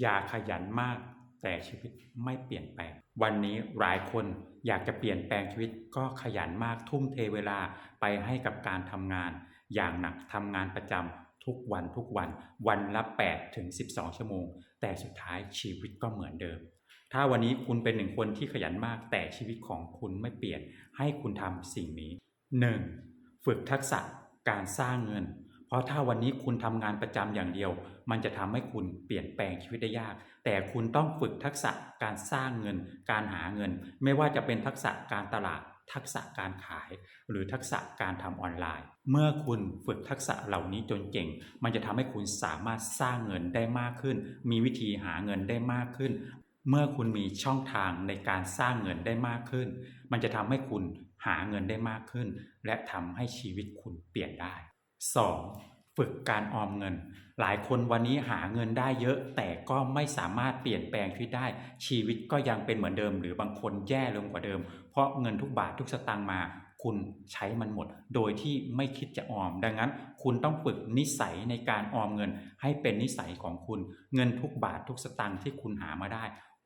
อย่าขยันมาก แต่ชีวิตไม่เปลี่ยนแปลง วันนี้หลายคนอยากจะเปลี่ยนแปลงชีวิตก็ขยันมากทุ่มเทเวลาไปให้กับการทำงาน อย่างหนักทำงานประจำทุกวันทุกวัน วันละ8ถึง12 ชั่วโมง แต่สุดท้ายชีวิตก็เหมือนเดิม ถ้าวันนี้คุณเป็นหนึ่งคนที่ขยันมาก แต่ชีวิตของคุณไม่เปลี่ยนให้คุณทำสิ่งนี้ 1. ฝึกทักษะการสร้างเงิน เพราะถ้าวันนี้คุณทำงานประจำอย่างเดียว มันจะทำให้คุณเปลี่ยนแปลงชีวิตได้ยาก แต่คุณต้องฝึกทักษะการสร้างเงิน การหาเงิน ไม่ว่าจะเป็นทักษะการตลาด ทักษะการขาย หรือทักษะการทำออนไลน์ เมื่อคุณฝึกทักษะเหล่านี้จนเก่ง มันจะทำให้คุณสามารถสร้างเงินได้มากขึ้น มีวิธีหาเงินได้มากขึ้น เมื่อคุณมีช่องทางในการสร้างเงินได้มากขึ้น มันจะทำให้คุณหาเงินได้มากขึ้น และทำให้ชีวิตคุณเปลี่ยนได้ 2. ฝึกการออมเงิน หลายคนวันนี้หาเงินได้เยอะ แต่ก็ไม่สามารถเปลี่ยนแปลงชีวิตได้ ชีวิตก็ยังเป็นเหมือนเดิม หรือบางคนแย่ลงกว่าเดิม เพราะเงินทุกบาททุกสตางค์มา คุณใช้มันหมด โดยที่ไม่คิดจะออม ดังนั้น คุณต้องฝึกนิสัยในการออมเงิน ให้เป็นนิสัยของคุณ เงินทุกบาททุกสตางค์ที่คุณหามาได้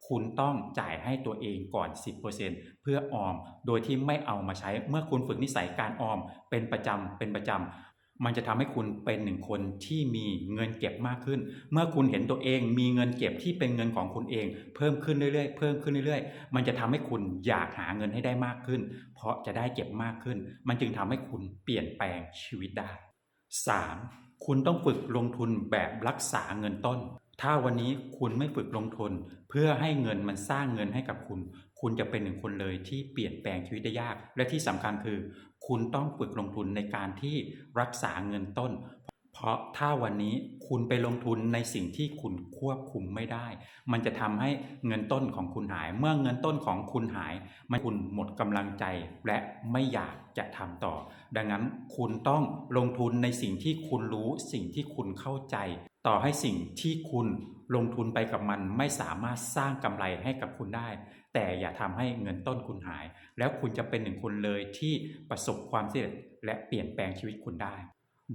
คุณต้องจ่ายให้ตัวเองก่อน 10%เพื่อออม โดยที่ไม่เอามาใช้ เมื่อคุณฝึกนิสัยการออมเป็นประจำเป็นประจำ มันจะทำให้คุณเป็นหนึ่งคนที่มีเงินเก็บมากขึ้น เมื่อคุณเห็นตัวเอง มีเงินเก็บที่เป็นเงินของคุณเอง เพิ่มขึ้นเรื่อยๆ เพิ่มขึ้นเรื่อยๆ มันจะทำให้คุณอยากหาเงินให้ได้มากขึ้น เพราะจะได้เก็บมากขึ้น มันจึงทำให้คุณเปลี่ยนแปลงชีวิตได้ 3. คุณต้องฝึกลงทุนแบบรักษาเงินต้น ถ้าวันนี้คุณไม่ฝึกลงทุน เพื่อให้เงินมันสร้างเงินให้กับคุณ คุณจะเป็นหนึ่งคนเลยที่เปลี่ยนแปลงชีวิตได้ยาก และที่สำคัญคือ คุณต้องฝึกลงทุนในการที่รักษาเงินต้น เพราะถ้าวันนี้คุณไปลงทุนในสิ่งที่คุณควบคุมไม่ได้ มันจะทำให้เงินต้นของคุณหาย เมื่อเงินต้นของคุณหาย มันคุณหมดกำลังใจและไม่อยากจะทำต่อ ดังนั้นคุณต้องลงทุนในสิ่งที่คุณรู้สิ่งที่คุณเข้าใจ ต่อให้สิ่งที่คุณลงทุนไปกับมันไม่สามารถสร้างกำไรให้กับคุณได้ แต่อย่าทำให้เงินต้นคุณหาย แล้วคุณจะเป็นหนึ่งคนเลยที่ประสบความสำเร็จและเปลี่ยนแปลงชีวิตคุณได้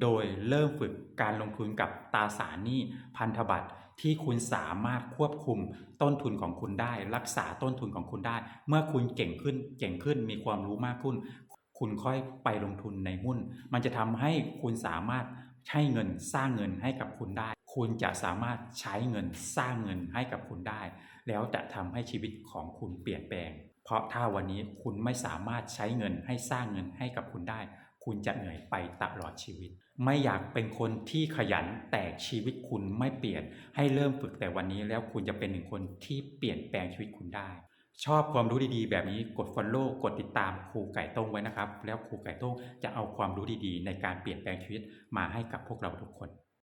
โดยเริ่มฝึกการลงทุนกับตราสารหนี้พันธบัตรที่คุณสามารถควบคุมต้นทุนของคุณได้ รักษาต้นทุนของคุณได้ เมื่อคุณเก่งขึ้นเก่งขึ้นมีความรู้มากขึ้น คุณค่อยไปลงทุนในหุ้น มันจะทำให้คุณสามารถใช้เงินสร้างเงินให้กับคุณได้ คุณจะสามารถใช้เงินสร้างเงินให้กับคุณได้ แล้วจะทำให้ชีวิตของคุณเปลี่ยนแปลง เพราะถ้าวันนี้คุณไม่สามารถใช้เงินให้สร้างเงินให้กับคุณได้ คุณจะเหนื่อยไปตลอดชีวิต ไม่อยากเป็นคนที่ขยันแต่ชีวิตคุณไม่เปลี่ยน ให้เริ่มฝึกแต่วันนี้แล้วคุณจะเป็นหนึ่งคนที่เปลี่ยนแปลงชีวิตคุณได้ ชอบความรู้ดีๆ แบบนี้กด Follow กดติดตามครูไก่ต้งไว้นะครับ แล้วครูไก่ต้งจะเอาความรู้ดีๆ ในการเปลี่ยนแปลงชีวิตมาให้กับพวกเราทุกคน